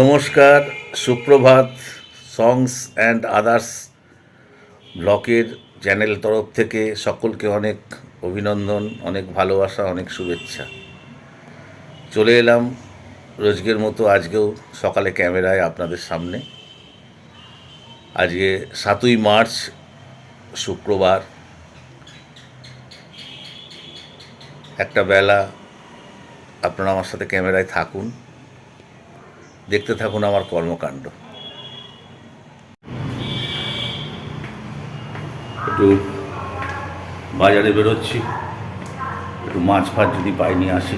নমস্কার, সুপ্রভাত সংস and others ব্লকের চ্যানেল তরফ থেকে সকলকে অনেক অভিনন্দন, অনেক ভালোবাসা, অনেক শুভেচ্ছা। চলে এলাম রোজকের মতো আজকেও সকালে ক্যামেরায় আপনাদের সামনে। আজকে সাতই মার্চ, শুক্রবার। একটা বেলা আপনারা আমার সাথে ক্যামেরায় থাকুন। দেখতে থাকুন আমার কর্মকাণ্ড। একটু বাজারে বেরোচ্ছি। একটু মাছ ফাছ যদি পাই নিয়ে আসি।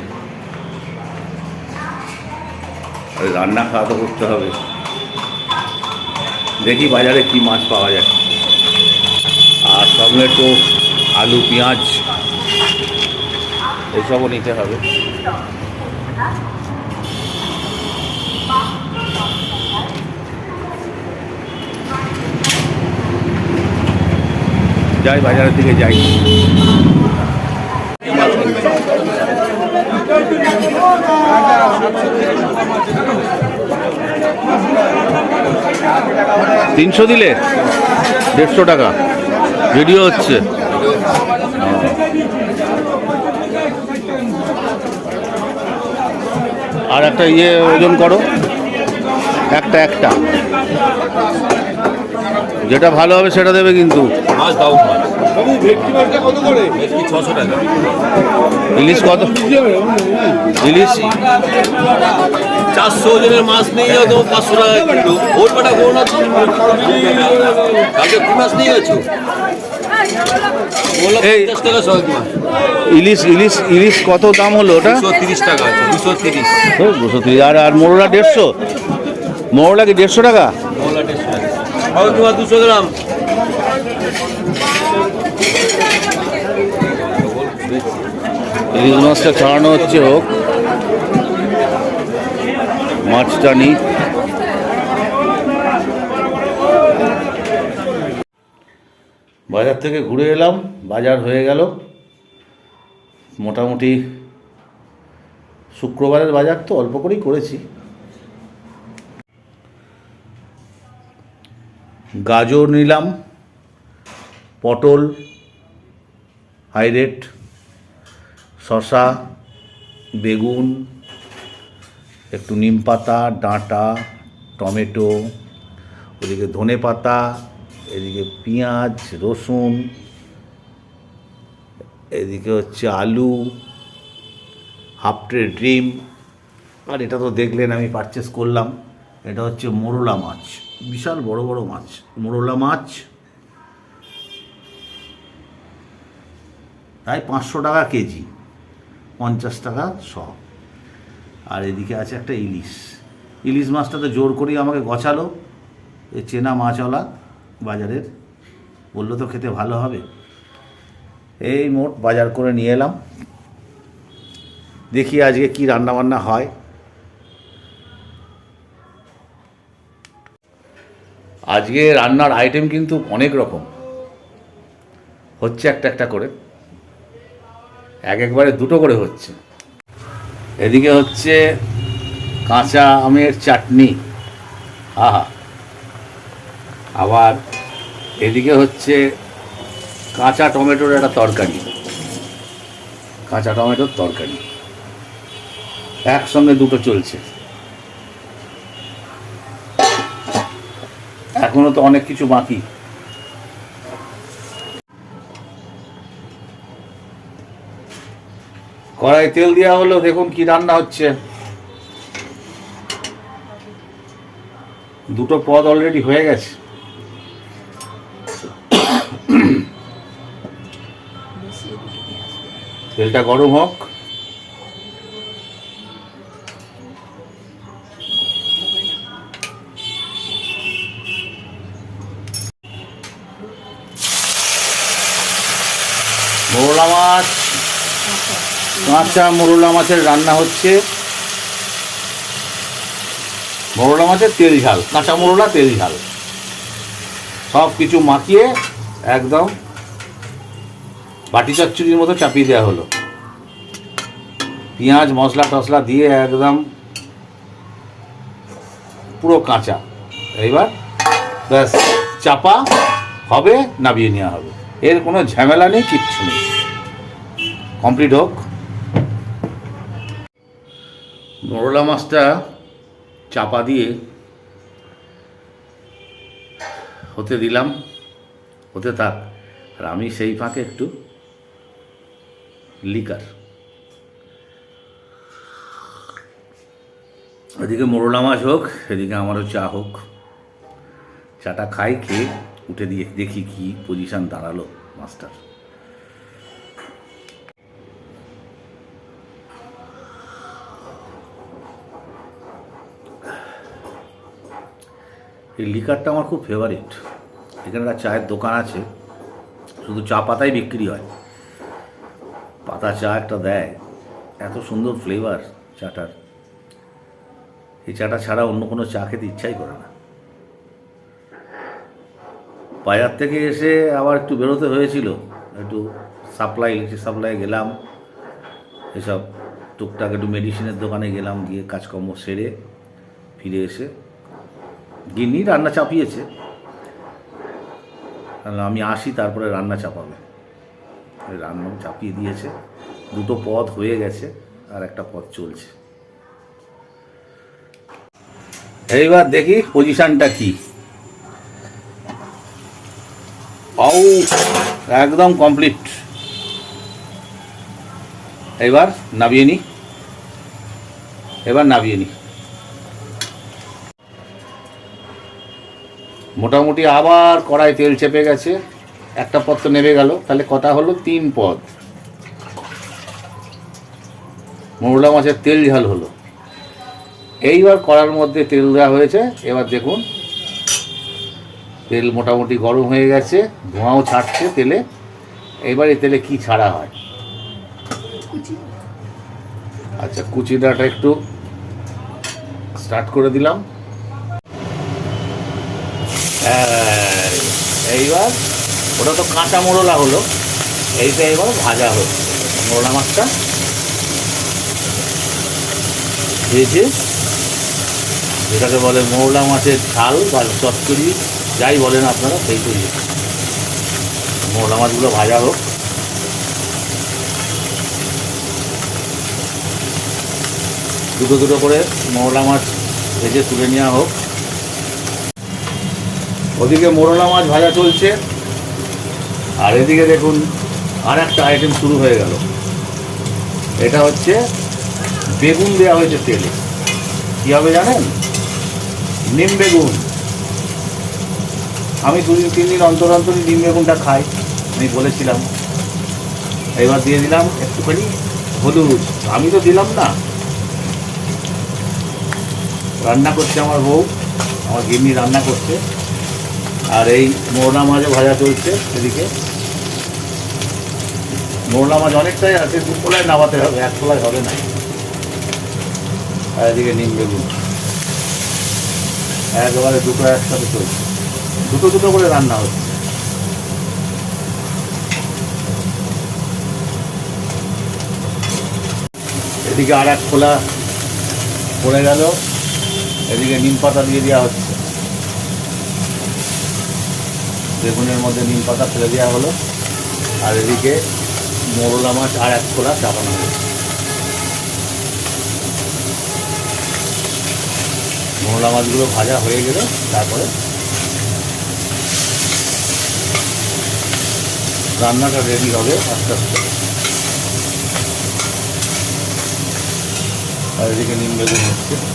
রান্না খাওয়া তো করতে হবে। দেখি বাজারে কি মাছ পাওয়া যায়। আর একটু আলু, পেঁয়াজ, এসবও নিতে হবে। যাই, বাজারের দিকে যাই। তিনশো দিলে দেড়শো টাকা। ভিডিও হচ্ছে। আর একটা ইয়ে ওজন করো। একটা একটা। যেটা ভালো হবে সেটা দেবে কিন্তু। মাছ ছশো টাকা। ইলিশ কত? ইলিশ? চারশো ওজনের মাছ নিয়ে যাও তোমার পাঁচশো টাকা কিলো। ওর পাটা কালকে মাছ নিয়ে গেছো? ইলিশ ইলিশ ইলিশ কত দাম হলো ওটা? দুশো তিরিশ টাকা আছে দুশো তিরিশ। ও, দুশো তিরিশ। আর আর মোরলা দেড়শো? মোরলা কি দেড়শো টাকা? তোমার দুশো গ্রাম। ইলিশ মাছটা ছাড়ানো হচ্ছে হোক। মাছটা নি বাজার থেকে ঘুরে এলাম বাজার হয়ে গেল। মোটামুটি শুক্রবারের বাজার তো অল্প করেই করেছি। গাজর নিলাম, পটল, হাই রেট শশা বেগুন, একটু নিম পাতা, ডাঁটা, টমেটো, ওদিকে ধনে পাতা, এদিকে পেঁয়াজ, রসুন, এদিকে হচ্ছে আলু, হাফ ট্রে ডিম। আর এটা তো দেখলেন আমি পারচেস করলাম, এটা হচ্ছে মোরলা মাছ। বিশাল বড় বড় মাছ, মোরলা মাছ। তাই পাঁচশো টাকা কেজি, পঞ্চাশ টাকা শ আর এদিকে আছে একটা ইলিশ। ইলিশ মাছটা তো জোর করেই আমাকে গছালো। এ চেনা মাছওয়ালা বাজারের। বলল, তো খেতে ভালো হবে? এই মোট বাজার করে নিয়ে এলাম। দেখি আজকে কি রান্না বান্না হয়। আজকে রান্নার আইটেম কিন্তু অনেক রকম। হচ্ছে একটা একটা করে। এক একবারে দুটো করে হচ্ছে। এদিকে হচ্ছে কাঁচা আমের চাটনি। আহা। আবার এদিকে হচ্ছে কাঁচা টমেটোর একটা তরকারি। কাঁচা টমেটোর তরকারি। একসঙ্গে দুটো চলছে। এখনও তো অনেক কিছু বাকি। কড়াই তেল দেওয়া হলো, দেখুন কি রান্না হচ্ছে। দুটো পদ অলরেডি হয়ে গেছে। তেলটা গরম হোক। কাঁচা মোরলা মাছের রান্না হচ্ছে। মোরলা মাছের তেল ঝাল, কাঁচা মোরলা, তেল ঝাল। সব কিছু মাখিয়ে একদম বাটি চচ্চড়ির মতো চাপিয়ে দেওয়া হলো। পেঁয়াজ, মশলা টশলা দিয়ে একদম পুরো কাঁচা। এইবার ব্যাস, চাপা হবে, নাবিয়ে নেওয়া হবে। এর কোনো ঝামেলা নেই, কিচ্ছু নেই। কমপ্লিট হোক। মোরলা মাছটা চাপা দিয়ে হতে দিলাম, হতে থাক। আর আমি সেই ফাঁকে একটু লিকার এদিকে মোরলা মাছ হোক এদিকে আমারও চা হোক। চাটা খাই, খেয়ে উঠে দিয়ে দেখি কি পজিশান দাঁড়াল মাছটার। এই লিকারটা আমার খুব ফেভারিট এখানে একটা চায়ের দোকান আছে, শুধু চা পাতাই বিক্রি হয়। পাতা চা একটা দেয়, এত সুন্দর ফ্লেভার চাটার। এই চাটা ছাড়া অন্য কোনো চা খেতে ইচ্ছাই করে না। বাজার থেকে এসে আবার একটু বেরোতে হয়েছিল, একটু সাপ্লাই ইলেকট্রিক সাপ্লাই গেলাম। এসব টুকটাক একটু মেডিসিনের দোকানে গেলাম, গিয়ে কাজকর্ম সেরে ফিরে এসে গিন্নি রান্না চাপিয়েছে। আমি আসি, তারপরে রান্না চাপাবে। রান্না চাপিয়ে দিয়েছে। দুটো পদ হয়ে গেছে আর একটা পদ চলছে। এইবার দেখি পজিশনটা কি। একদম কমপ্লিট এবার নাবিয়ে নি। এবার নাবিয়ে নি। মোটামুটি আবার কড়াই তেল চেপে গেছে। একটা পদ তো নেমে গেল। তাহলে কটা হলো তিন পদ। মোরলা মাছের তেল ঝাল হলো। এইবার কড়ার মধ্যে তেল দেওয়া হয়েছে। এবার দেখুন তেল মোটামুটি গরম হয়ে গেছে ধোঁয়াও ছাড়ছে তেলে। এবার এই তেলে কি ছাড়া হয়? আচ্ছা কুচিটাটা একটু স্টার্ট করে দিলাম। এইবার ওটা তো কাঁচা মোড়লা হলো। এইটা এবার ভাজা হলো। মোড়লা মাছটা ভেজে যেটাকে বলে মৌলা মাছের ঝাল বা চচ্চড়ি, যাই বলেন আপনারা, সেই তৈরি মৌলা মাছগুলো ভাজা হোক। দুটো দুটো করে মৌলা মাছ ভেজে তুলে নেওয়া হোক। ওদিকে মোরলা মাছ ভাজা চলছে। আর এদিকে দেখুন, আর একটা আইটেম শুরু হয়ে গেল। এটা হচ্ছে বেগুন দেওয়া হয়েছে তেলে। কী হবে জানেন? নিম বেগুন। আমি দুদিন তিন দিন অন্তর অন্তরই নিম বেগুনটা খাই, আমি বলেছিলাম। এবার দিয়ে দিলাম একটুখানি হলুদ। আমি তো দিলাম না। রান্না করছে আমার বউ, আমার গিন্নি রান্না করছে। আর এই মোরনা মাছও ভাজা চলছে এদিকে। মোরনা মাছ অনেকটাই আছে দু কোলায় নামাতে হবে এক কোলায় হবে না। আর এদিকে নিম বেগুন। একেবারে দুটো একসাথে চলছে। দুটো দুটো করে রান্না হচ্ছে। এদিকে আর এক খোলা পড়ে গেল। এদিকে নিম পাতা দিয়ে দেওয়া হচ্ছে। বেগুনের মধ্যে নিম পাতা ফেলে দেওয়া হলো। আর এদিকে মোরলা মাছ আর এক খোলা চাপানো হলো মোরলা মাছগুলো ভাজা হয়ে গেলে তারপরে রান্নাটা রেডি হবে আস্তে আস্তে। আর এদিকে নিম বেগুন হচ্ছে।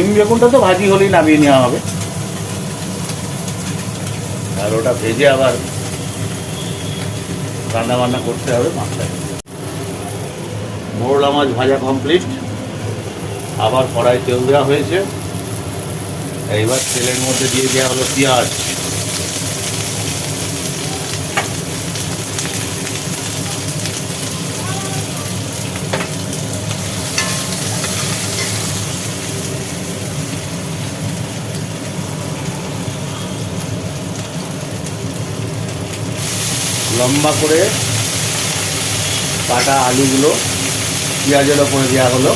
নিম বেগুনটা তো ভাজি হলেই নামিয়ে নেওয়া হবে। আর ওটা ভেজে আবার রান্না বান্না করতে হবে মাছটা মোরলা মাছ ভাজা কমপ্লিট আবার কড়াই তেল দেওয়া হয়েছে। এইবার তেলের মধ্যে দিয়ে দেওয়া হলো পেঁয়াজ। লম্বা করে কাটা আলুগুলো পেঁয়াজের ওপরে দেওয়া হলো।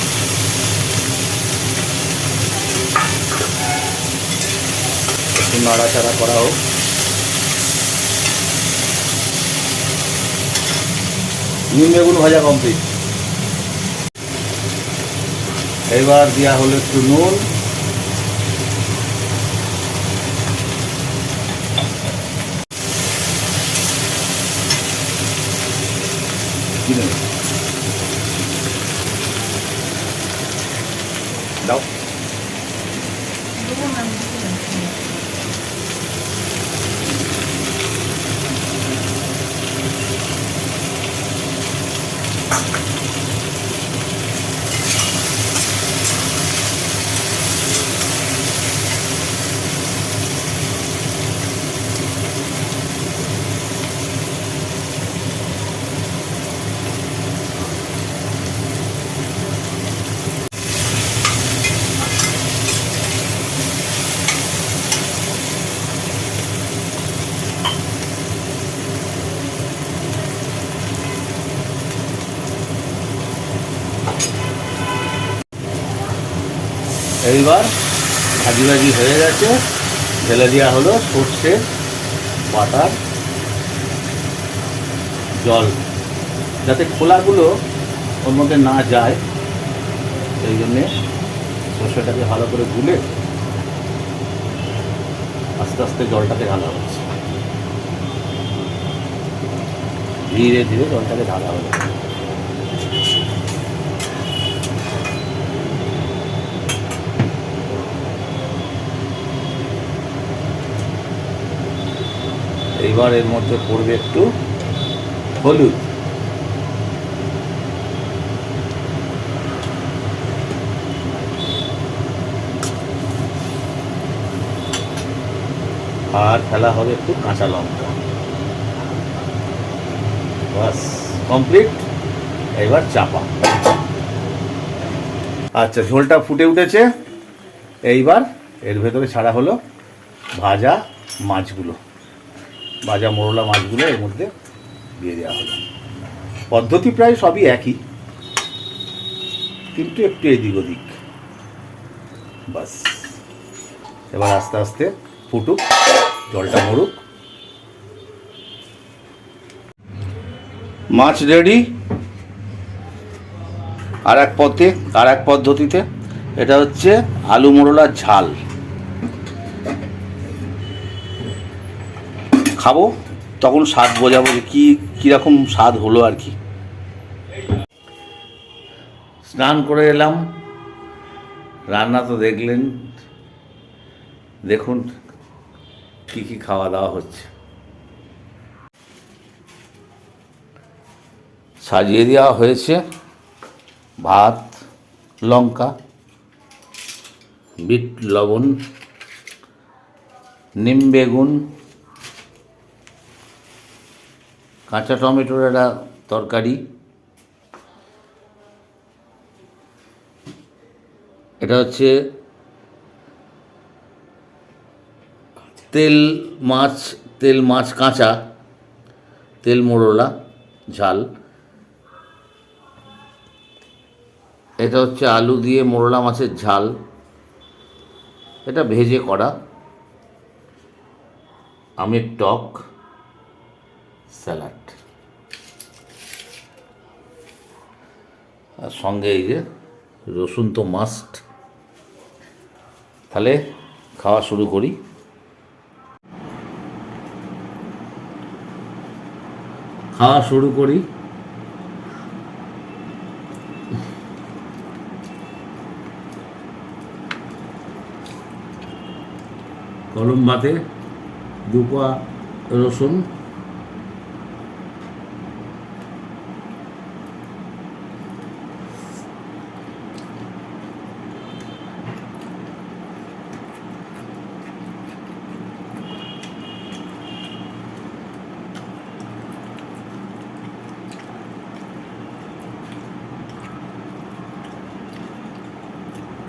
নাড়াচাড়া করা হোক। নিম বেগুন ভাজা কমপ্লিট এবার দেওয়া হলো একটু নুন। きない。এইবার ভাজি ভাজি হয়ে গেছে। ঢেলে দেওয়া হলো সর্ষে, বাটার, জল, যাতে খোলাগুলো ওর মধ্যে না যায়। সেই জন্যে সর্ষেটাকে ভালো করে গুলে আস্তে আস্তে জলটাকে ঢালা হচ্ছে। ধীরে ধীরে জলটাকে ঢালা হলো এইবার এর মধ্যে পড়বে একটু হলুদ। আর ফেলা হবে একটু কাঁচা লঙ্কা। বাস কমপ্লিট এবার চাপা। আচ্ছা ঝোলটা ফুটে উঠেছে। এইবার এর ভেতরে ছাড়া হলো ভাজা মাছগুলো। ভাজা মোরলা মাছগুলো এর মধ্যে দিয়ে দেওয়া হলো। পদ্ধতি প্রায় সবই একই, কিন্তু একটু এদিক ওদিক। বাস। এবার আস্তে আস্তে ফুটুক, জলটা মরুক। মাছ রেডি। আর এক পথে আর এক পদ্ধতিতে। এটা হচ্ছে আলু মোরলার ঝাল। খাব, তখন স্বাদ বোঝাবো যে কী, কীরকম স্বাদ হলো আর কি। স্নান করে এলাম, রান্না তো দেখলেন। দেখুন কি কি খাওয়া দাওয়া হচ্ছে। সাজিয়ে দেওয়া হয়েছে ভাত, লঙ্কা, বিট, লবণ, নিম বেগুন কাঁচা টমেটোর একটা তরকারি। এটা হচ্ছে তেল মাছ তেল মাছ কাঁচা, তেল মোড়লা ঝাল। এটা হচ্ছে আলু দিয়ে মোরলা মাছের ঝাল। এটা ভেজে করা। আমের টক, স্যালাড। আর সঙ্গে এই যে রসুন তো মাস্ট তাহলে খাওয়া শুরু করি। খাওয়া শুরু করি। গরম ভাতে দুপা রসুন।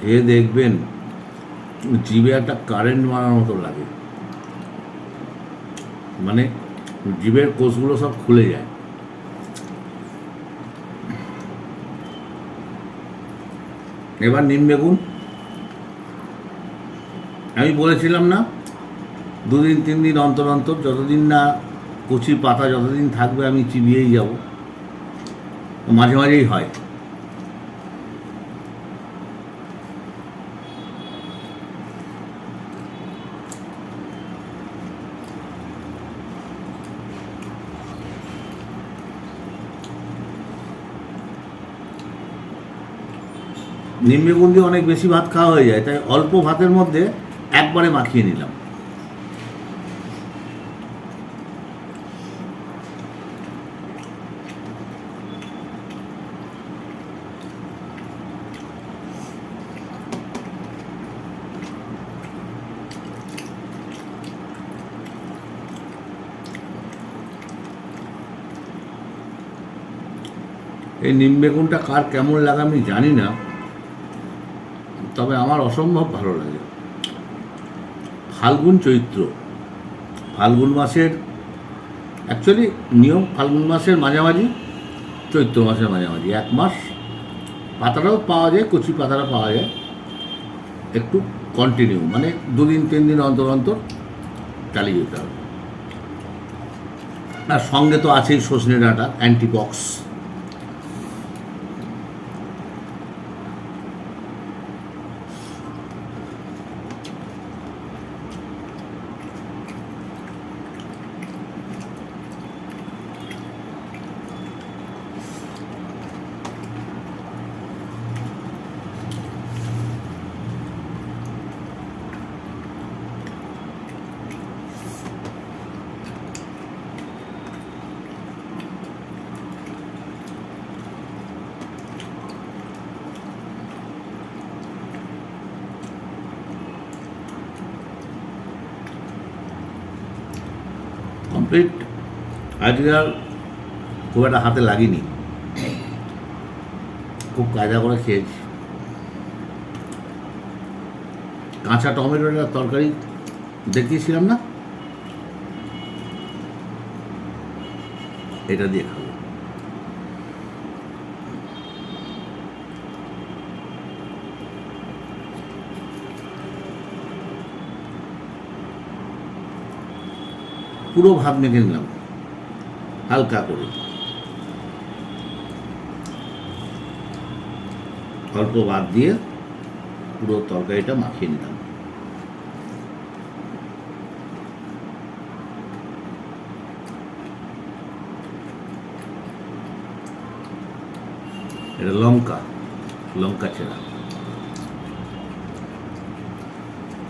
খেয়ে দেখবেন জিভে একটা কারেন্ট মারার মতো লাগে। মানে জিভের কোষগুলো সব খুলে যায়। এবার নিম বেগুন। আমি বলেছিলাম না, দুদিন, তিন দিন অন্তর অন্তর যতদিন না কচি পাতা যতদিন থাকবে আমি চিবিয়েই যাব। মাঝে মাঝেই হয়। নিম বেগুন দিয়ে অনেক বেশি ভাত খাওয়া হয়ে যায়, তাই অল্প ভাতের মধ্যে একবারে মাখিয়ে নিলাম। এই নিম বেগুনটা কার কেমন লাগে আমি জানি না। তবে আমার অসম্ভব ভালো লাগে। ফাল্গুন চৈত্র। ফাল্গুন মাসের অ্যাকচুয়ালি নিয়ম ফাল্গুন মাসের মাঝামাঝি, চৈত্র মাসের মাঝামাঝি। এক মাস পাতাটাও পাওয়া যায়, কচি পাতাটা পাওয়া যায়। একটু কন্টিনিউ মানে দুদিন, তিন দিন অন্তর অন্তর চালিয়ে যেতে হবে। আর সঙ্গে তো আছেই সজনে ডাঁটা অ্যান্টিবক্স কমপ্লিট আজকে খুব একটা হাতে লাগিনি। খুব কায়দা করে খেয়েছি। কাঁচা টমেটোটা তরকারি দেখিয়েছিলাম না? এটা দিয়ে খাব। পুরো ভাব মেখে নিলাম। হালকা করে। অল্প ভাত দিয়ে পুরো তরকারিটা মাখিয়ে নিলাম। এটা লঙ্কা লঙ্কা চেরা।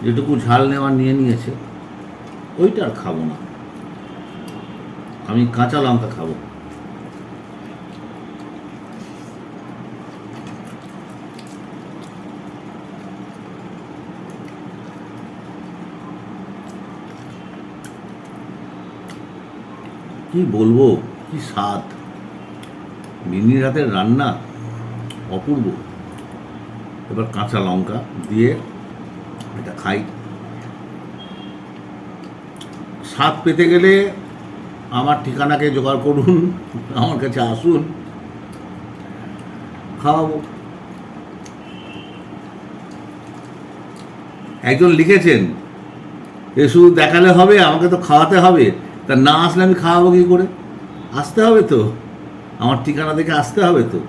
যেটুকু ঝাল নেওয়ার নিয়ে নিয়েছে, ওইটা আর খাব না। আমি কাঁচা লঙ্কা খাব। কি বলব, কি স্বাদ। মিনির হাতের রান্না অপূর্ব। এবার কাঁচা লঙ্কা দিয়ে এটা খাই। স্বাদ পেতে গেলে আমার ঠিকানাকে জোগাড় করুন, আমার কাছে আসুন, খাওয়াবো। একজন লিখেছেন এ শুধু দেখালে হবে, আমাকে তো খাওয়াতে হবে, তা না আসলে আমি খাওয়াবো কী করে? আসতে হবে তো, আমার ঠিকানা থেকে আসতে হবে তো।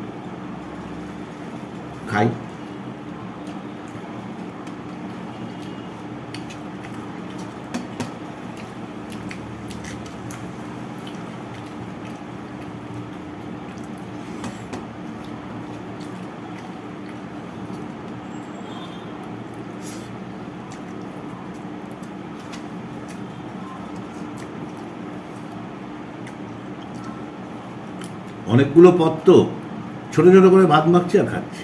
খাই। অনেকগুলো পদ তো ছোট ছোট করে ভাত মাখছি আর খাচ্ছি।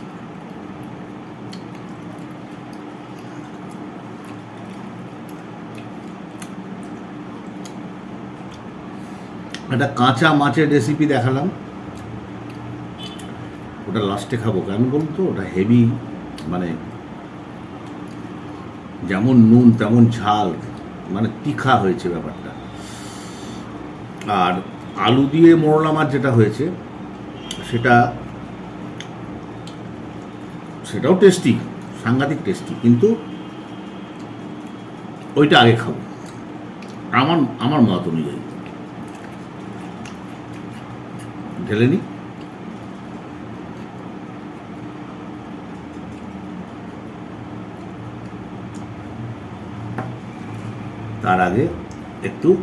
একটা কাঁচা মাছের রেসিপি দেখালাম। ওটা লাস্টে খাব কেন বলুন তো? ওটা হেভি মানে যেমন নুন তেমন ঝাল মানে তীখা হয়েছে ব্যাপারটা। আর আলু দিয়ে মোরলা মাছ যেটা হয়েছে, সেটা, সেটাও টেস্টি সাংঘাতিক টেস্টি কিন্তু ওইটা আগে খাব। আমার আমার মত অনুযায়ী। ঢেলে নি। তার আগে একটু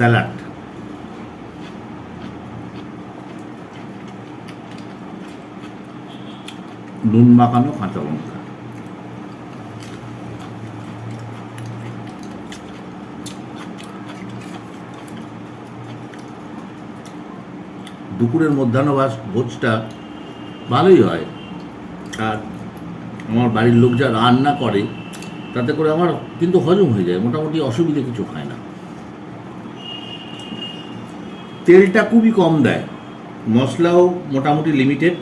স্যালাড। নুন মাখানো কাঁচা লঙ্কা। দুপুরের মধ্যাহ্নবাস ভোজটা ভালোই হয়। আর আমার বাড়ির লোক যা রান্না করে, তাতে করে আমার কিন্তু হজম হয়ে যায়, মোটামুটি অসুবিধে কিছু হয় না। তেলটা খুবই কম দেয়। মশলাও মোটামুটি লিমিটেড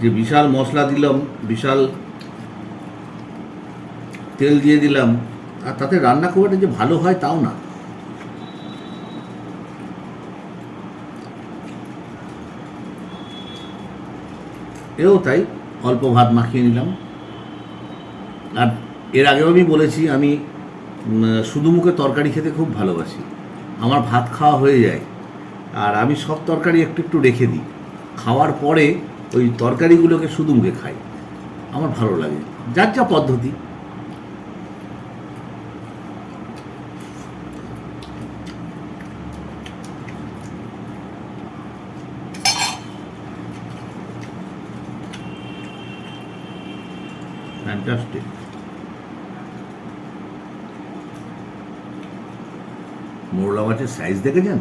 যে বিশাল মশলা দিলাম, বিশাল তেল দিয়ে দিলাম, আর তাতে রান্না খুব যে ভালো হয় তাও না। এও তাই, অল্প ভাত মাখিয়ে নিলাম। আর এর আগেও আমি বলেছি, আমি শুধু মুখে তরকারি খেতে খুব ভালোবাসি। আমার ভাত খাওয়া হয়ে যায়। আর আমি সব তরকারি একটু একটু রেখে দিই। খাওয়ার পরে ওই তরকারিগুলোকে শুধু মুখে খাই। আমার ভালো লাগে। যার যা পদ্ধতি। ফ্যান্টাস্টিক মোরলা মাছের সাইজ দেখেছেন?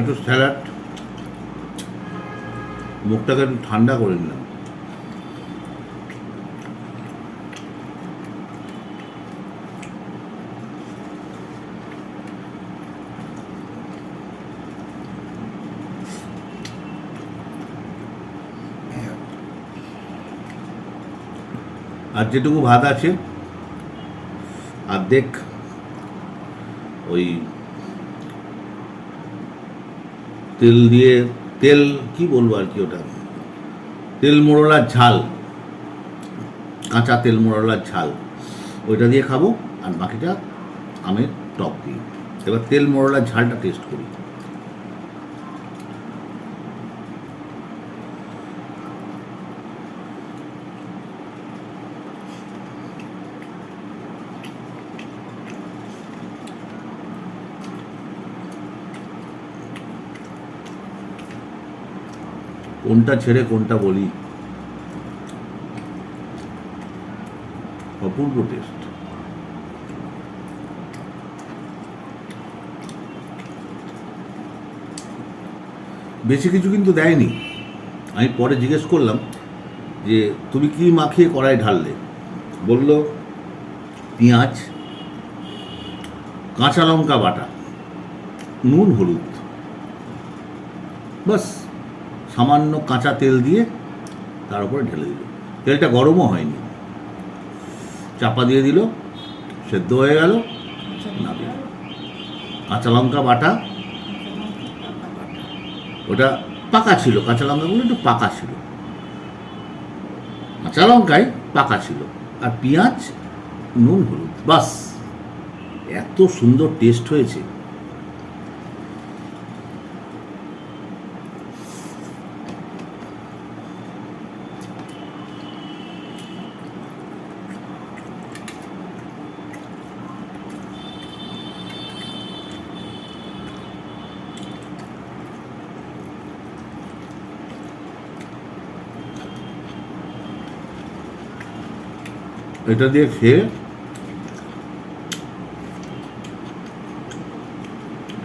একটু স্যালাড। মুখটাকে একটু ঠান্ডা করে নিলাম। আর যেটুকু ভাত আছে অর্ধেক ওই তেল দিয়ে, তেল কি বলব আর কি ওটা? তেল মোড়লার ঝাল। কাঁচা তেল মোড়লার ঝাল। ওইটা দিয়ে খাব আর বাকিটা আমের টক দিই এবার তেল মোড়লার ঝালটা টেস্ট করি। কোনটা ছেড়ে কোনটা বলি? অপূর্ব টেস্ট বেশি কিছু কিন্তু দেয়নি। আমি পরে জিজ্ঞেস করলাম যে, তুমি কি মাখিয়ে কড়াই ঢাললে? বলল, পেঁয়াজ, কাঁচা লঙ্কা বাটা, নুন, হলুদ। বাস। সামান্য কাঁচা তেল দিয়ে তার উপরে ঢেলে দিল। তেলটা গরমও হয়নি। চাপা দিয়ে দিল, সেদ্ধ হয়ে গেল কাঁচা লঙ্কা বাটা। ওটা পাকা ছিল, কাঁচা লঙ্কাগুলো একটু পাকা ছিল। কাঁচা লঙ্কায় পাকা ছিল। আর পেঁয়াজ, নুন, হলুদ, বাস। এত সুন্দর টেস্ট হয়েছে। এটা দিয়ে খেয়ে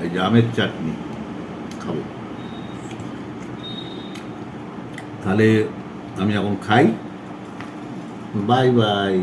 এই যে আমের চাটনি খাব। তাহলে আমি এখন খাই। Bye bye.